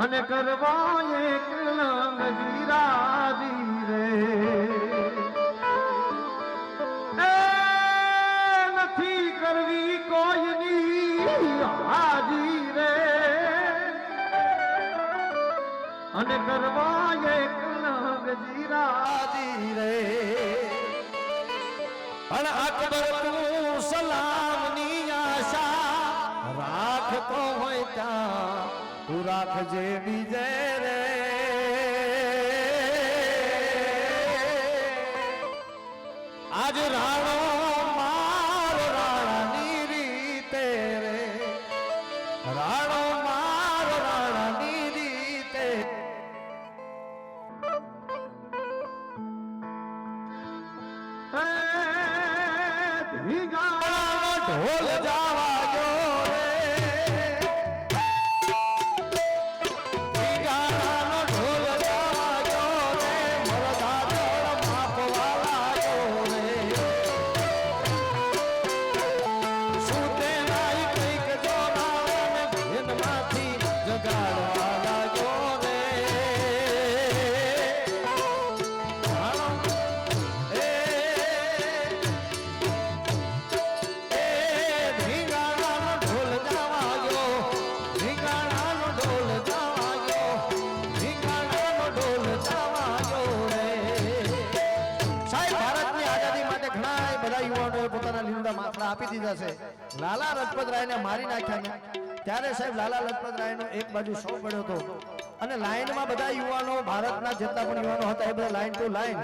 અને કરવા એકલંગ જીરાજી રે. નથી કરવી કોઈની હાજી રે. અને કરવા એકલંગ જીરાજી રે. પણ અકબર તું સલામની આશા રાખતો હોય ત્યાં તું રાખજે બીજે રે. આજ રાણો માર રાણાની રીતે રે. રાણો માર રાણાની રીતે. ઢોલ જો આપી દીધા છે. લાલા લજપત રાયને મારી નાખ્યા ને ત્યારે સાહેબ લાલા લજપત રાયનો એક બાજુ શો પડ્યો હતો. અને લાઈનમાં બધા યુવાનો, ભારતના જેટલા પણ યુવાનો હતા, એ બધા લાઈન ટુ લાઈન.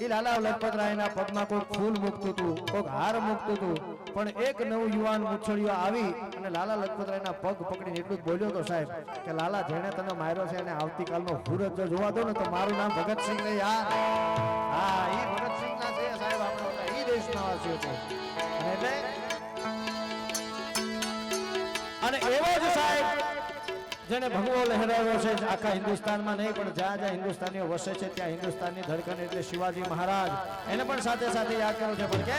એ લાલા લજપત રાયના પગમાં કોઈ ફૂલ મૂકતું હતું, કોઈક હાર મૂકતું હતું. પણ એક નવું યુવાન મુછળીઓ આવી અને લાલા લજપત રાયના પગ પકડીને એટલું બોલ્યો તો સાહેબ કે, લાલા, જેણે તને માર્યો છે અને આવતીકાલનો હુરત જો જોવા દો ને, તો મારું નામ ભગતસિંહ યાર હા એ ભગતસિંહ ના છે સાહેબ, આપણો એ દેશના વાસીઓ છે. અને એવો જ સાહેબ જેને ભગવો લહેરાવ્યો છે આખા હિન્દુસ્તાનમાં નહીં, પણ જ્યાં જ્યાં હિન્દુસ્તાનીઓ વસે છે, ત્યાં હિન્દુસ્તાનની ધડકન એટલે શિવાજી મહારાજ. એને પણ સાથે સાથે યાદ કર્યો છે, પણ કે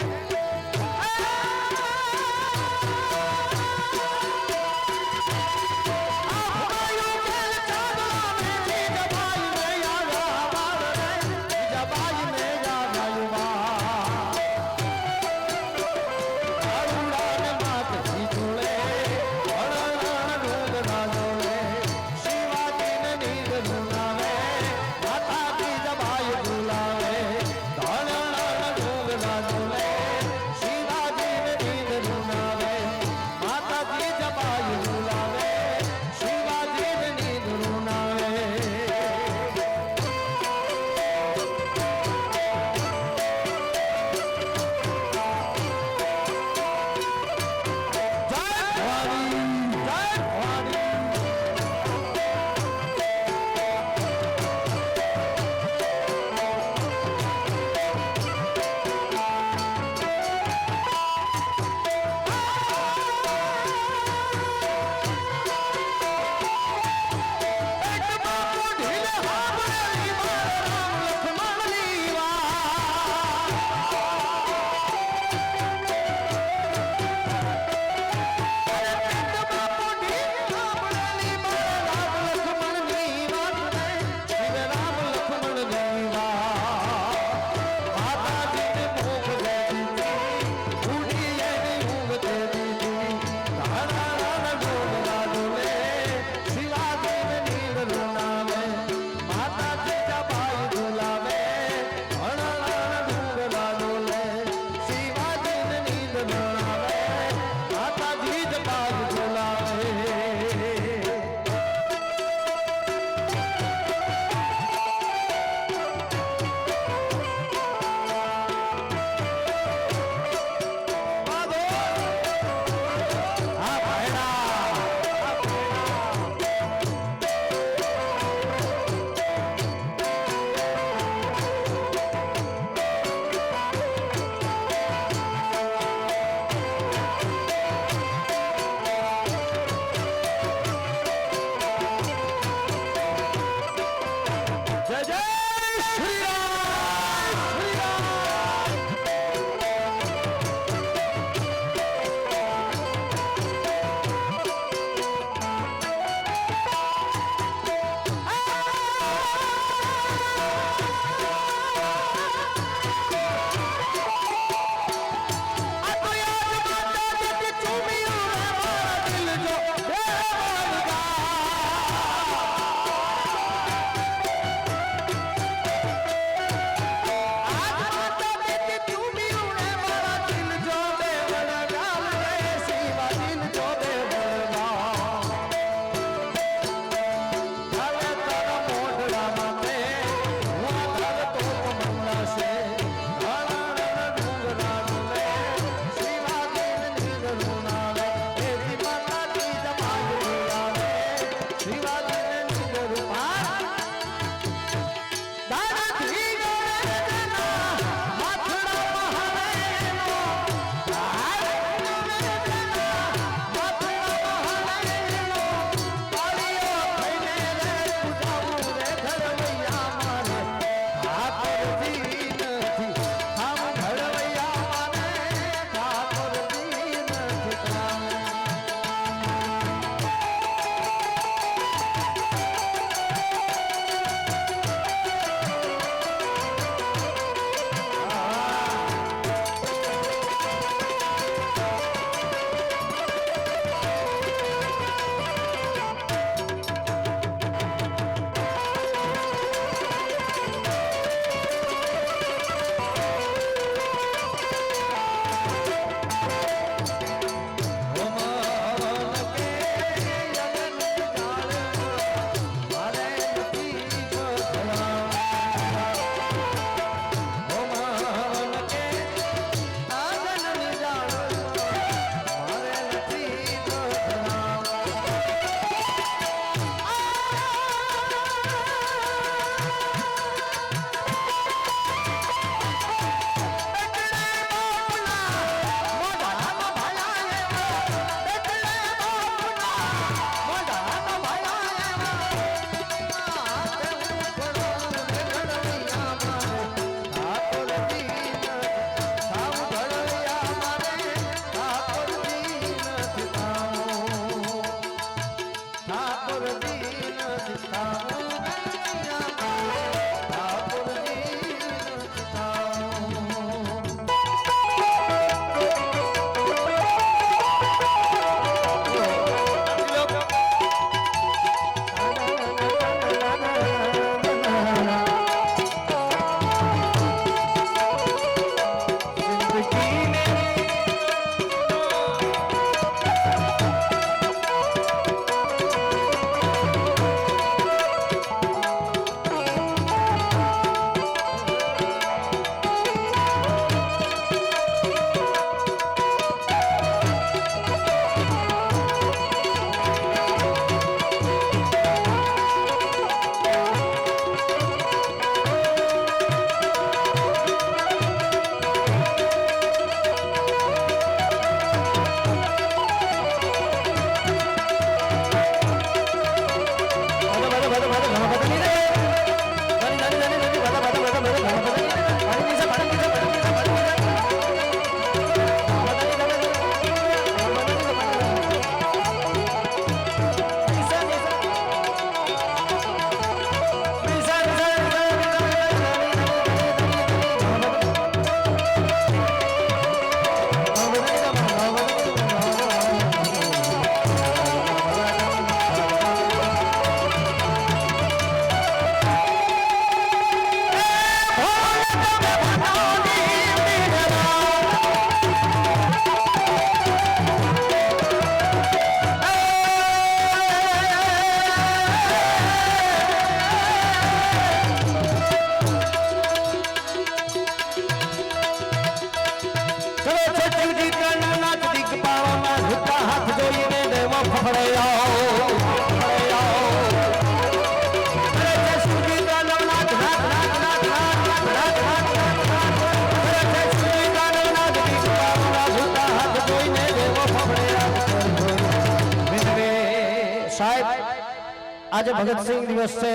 આજે ભગતસિંહ દિવસ છે.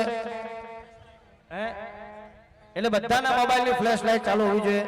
હે? એટલે બધાના મોબાઈલની ફ્લેશ લાઈટ ચાલુ હોવી જોઈએ.